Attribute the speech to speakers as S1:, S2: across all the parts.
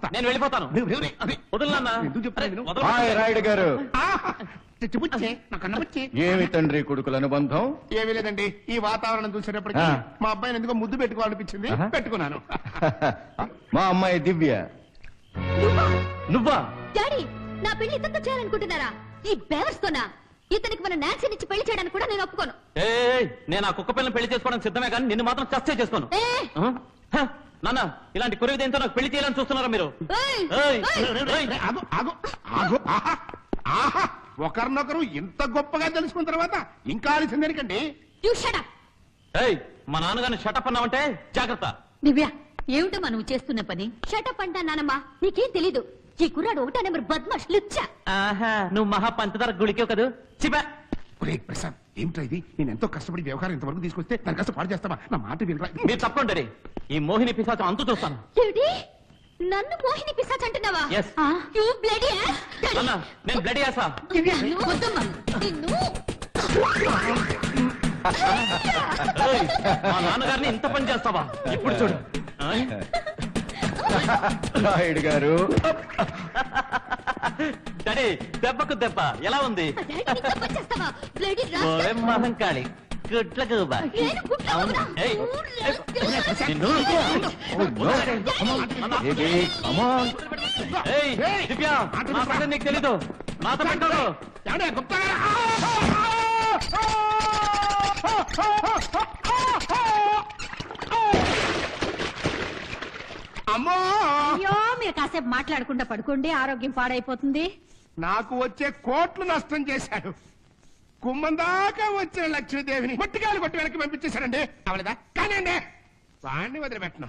S1: పడతా
S2: నేను వెళ్ళిపోతాను.
S1: రేయ్, రేయ్, రేయ్, అదే.
S2: వదులు నాన్న.
S1: ఎందుకు చెప్తున్నా
S2: అరే,
S1: నేను?
S2: వదలు.
S3: హాయ్ రాయుడు గారు. ఏమి తండ్రి కొడుకుల అనుబంధం?
S1: ఏమీ లేదండి. ఈ వాతావరణం చూసేటప్పటికి. మా అబ్బాయిని ఎందుకో ముద్దు పెట్టుకోవాలనిపించింది. పెట్టుకున్నాను.
S3: మా అమ్మాయి దివ్య.
S2: నువ్వా?
S4: డాడీ నా పెళ్ళి ఇతనితో చేయాలనుకుంటున్నారా? ఈ బేవర్స్తోనా? ఇతనికి మన నాన్సీ నుంచి పెళ్ళి చేయడానికి కూడా నేను ఒప్పుకోను.
S2: ఏయ్, నేను ఆ కుక్క పిల్లని పెళ్ళి చేసుకోవడానికి సిద్ధమే కానీ నిన్ను మాత్రం చస్తే చేసుకోను.
S4: ఏ?
S2: ఆ? హ, నాన్న ఇలాంటి కురివి దేంతో నాకు పెళ్ళి చేయాలని చూస్తున్నారా మీరు
S4: ఏయ్!
S2: ఏయ్,
S4: ఏయ్!
S2: ఏయ్.
S1: రేయ్, ఆగు ఆగు ఆగు ఆహా ఆహా ఒకరినొకరు ఇంత గొప్పగా తెలుసుకున్న తర్వాత ఇంకా ఆలస్యం దేనికండి!
S2: ఏయ్, మా నాన్నగారిని షటప్ అన్నావంటే జాగ్రత్త
S5: దివ్య ఏమిటమ్మా నువ్వు చేస్తున్న పని
S4: షటప్ అంటా నానమ్మా నీకేం తెలీదు ఈ కుర్రాడు ఒకటా నెంబర్ బద్మాష్ లుచ్చా
S2: ఆహా నువ్వు మహా పంచదార గుడికే కదూ చిబా
S1: ప్రసాద్ ఏమిటో ఇది? నేను ఎంతో కష్టపడి వ్యవహారం ఇంతవరకు తీసుకొస్తే దాని కష్టం పాడు చేస్తావా? నా మాట వినరా?
S2: మీరు తప్పకుండా ఈ మోహిని పిశాచం అంతు చూస్తాను.
S4: ఏమిటి? నన్ను మోహిని పిశాచ్ అంటున్నావా?
S2: Yes. నాన్న నేను బ్లడ్
S4: నిన్ను.
S2: ఏయ్, మా నాన్నగారిని ఇంత పని చేస్తావా? ఇప్పుడు చూడు.
S3: రాయుడు గారు.
S2: డాడీ దెబ్బకు దెబ్బ ఎలా ఉంది ఓరే మహంకాళి గుడ్ల గూబ నీకు తెలీదు పెట్టాడు?
S1: అమ్మో
S5: అయ్యో మీరు కాసేపు మాట్లాడకుండా పడుకోండి ఆరోగ్యం పాడైపోతుంది
S1: నాకు వచ్చే కోట్లు నష్టం చేశాడు. కుమ్మం దాకా వచ్చిన లక్ష్మీదేవిని మట్టికాయలు కొట్టి వెనక్కి పంపించేశాడండి. అవలేదా కానివ్వండి. వాడిని వదిలిపెట్టను.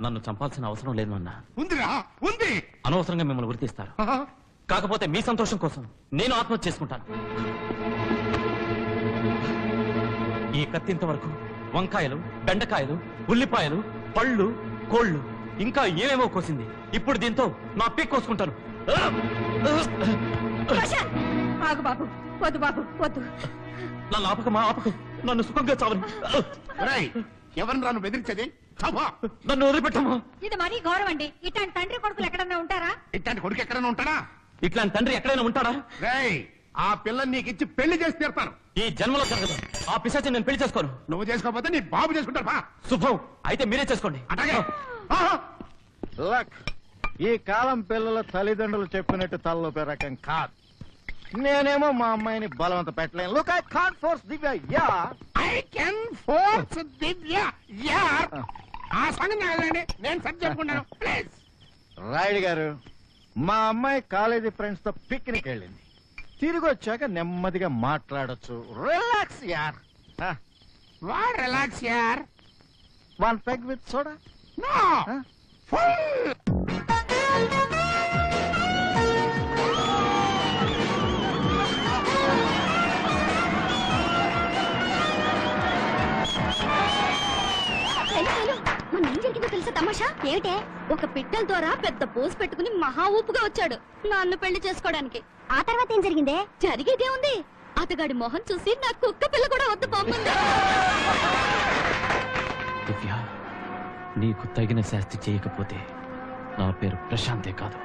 S1: నిన్ను
S2: చంపాల్సిన అవసరం లేదు నాన్న.
S1: ఉందిరా? ఉంది.
S2: అనవసరంగా మిమ్మల్ని గుర్తిస్తారు. కాకపోతే మీ సంతోషం కోసం నేను ఆత్మహత్య చేసుకుంటాను. ఈ కత్తింత వరకు. వంకాయలు బెండకాయలు ఉల్లిపాయలు పళ్ళు కోళ్ళు ఇంకా ఏమేమో కోసింది. ఇప్పుడు దీంతో నా పిక్ కోసుకుంటాను.
S5: ఆగు బాబు వద్దు బాబు వద్దు.
S2: నన్ను ఆపక మా ఆపక. నన్ను సుఖంగా చావను.
S1: ఎవరిని రాను బెదిరించేది.
S2: నన్ను వదిలిపెట్టమా
S5: ఇది మరీ గౌరవం అండి. ఇట్లాంటి తండ్రి కొడుకులు ఎక్కడన్నా ఉంటారా?
S1: ఇట్లాంటి కొడుకు ఎక్కడైనా ఉంటాడా?
S2: ఇట్లాంటి తండ్రి ఎక్కడైనా ఉంటాడా?
S1: రేయ్ ఆ పిల్లని నీకు ఇచ్చి పెళ్ళి చేసి తీరుతాను.
S2: ఈ జన్మలో జరగదు. ఆ పిశాచిని నేను పెళ్ళి చేసుకోను.
S1: నువ్వు చేసుకోకపోతే నీ బాబు చేసుకుంటారు బా
S2: శుభం. అయితే మీరే చేసుకోండి.
S1: అట్లాగే. ఆహా.
S3: లక్ ఈ కాలం పిల్లల తల్లిదండ్రులు చెప్పినట్టు తలలోపే రకం కాదు. నేనేమో మా అమ్మాయిని బలవంత పెట్టలేను. Look I can't force Divya yeah
S1: I can force Divya యార్ ఆ. సంగతి నాకు. నేను సరి చెప్పుకుంటాను ప్లీజ్
S3: రాయుడు గారు మా అమ్మాయి కాలేజీ ఫ్రెండ్స్తో పిక్నిక్ వెళ్ళింది. తిరిగి వచ్చాక నెమ్మదిగా మాట్లాడొచ్చు. రిలాక్స్ యార్
S1: వాట్ రిలాక్స్ యార్
S3: one peg with soda
S1: no full
S4: తమాషా? ఒక పిట్టల ద్వారా పెద్ద పోసు పెట్టుకుని మహా ఊపుగా వచ్చాడు. నన్ను పెళ్ళి చేసుకోవడానికి. ఆ తర్వాత ఏం జరిగిందే? జరిగేదే ఉంది. అతగాడి మొహం చూసి నా కుక్క పిల్ల కూడా వద్దు
S2: దివ్య నీకు తగిన శాస్తి చేయకపోతే నా పేరు ప్రశాంతే కాదు.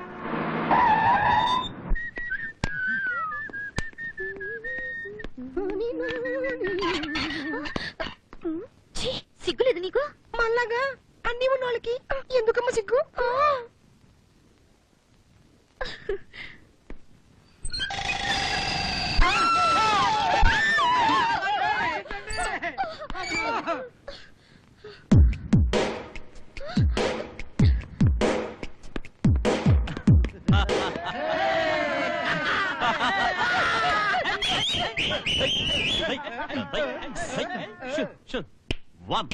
S2: వన్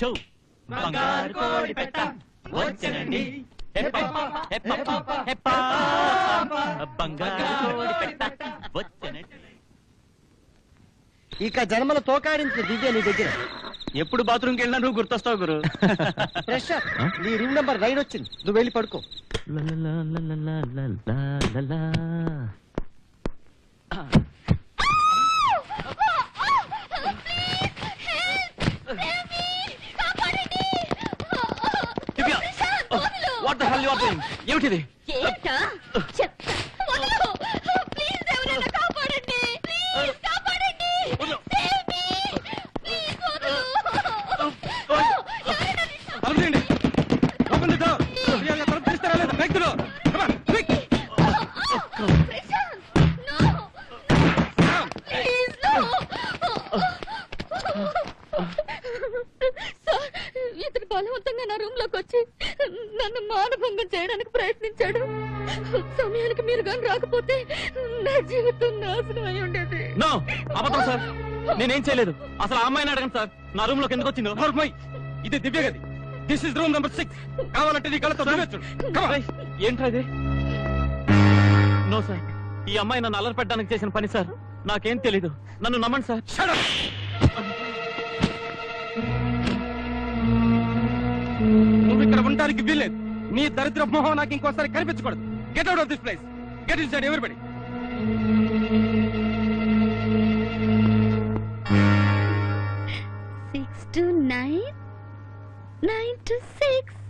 S2: టూ బంగారు కోడి పెట్ట. వచ్చనండి. హెప్ప, హెప్ప, హెప్ప. బంగారు కోడి పెట్ట. వచ్చనండి.
S6: ఇక జన్మల తోకాడించిన దివ్య నీ దగ్గర.
S2: ఎప్పుడు బాత్రూమ్కి వెళ్ళినా నువ్వు గుర్తొస్తావు గురు.
S6: ఫ్రెష్ నీ రూమ్ నెంబర్ రైడ్ వచ్చింది. నువ్వు వెళ్ళి పడుకో.
S2: Divya! What the hell you are doing ఏమిటిది?
S4: ఏంటా? చెప్తా ఉండేది.
S2: నో అబద్ధం సార్. నేనేం చేయలేదు. అసలు ఆ అమ్మాయిని అడగండి సార్. నా రూమ్లోకి ఎందుకు వచ్చిందో. నోర్మై ఇది దివ్య గది. This is room number six కావాలంటే నీ కళ్ళతో ఏంట్రా ఇది? No sir. ఈ అమ్మాయి నన్ను అల్లరి పెట్టడానికి చేసిన పని సార్. నాకేం తెలీదు. నన్ను నమ్మండి సార్.
S7: నువ్వు ఇక్కడ ఉండడానికి వీల్లేదు. నీ దరిద్ర మొహం నాకు ఇంకోసారి కనిపించకూడదు. Get out of this place get inside everybody
S4: six two nine nine two six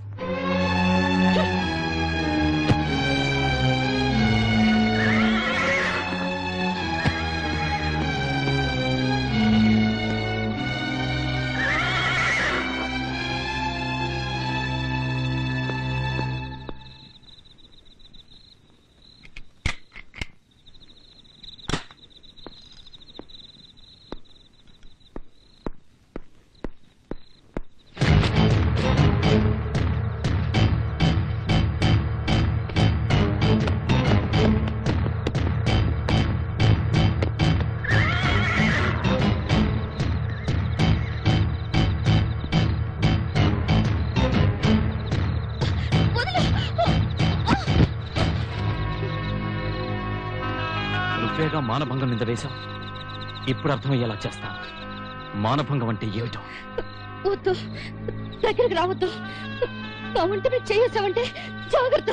S2: నువ్వేగా మానభంగం నింద వేశావు? ఇప్పుడు అర్థమయ్యేలా చేస్తా. మానభంగం అంటే ఏమిటో?
S4: వద్దు. దగ్గరికి రావద్దు. నా వంట మీద చేసావంటే జాగ్రత్త.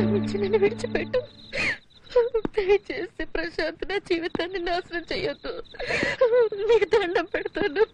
S4: క్షమించి నన్ను విడిచిపెట్టు. దయచేసి ప్రశాంత్ నా జీవితాన్ని నాశనం చేయొద్దు. నీకు దండం పెడతాను.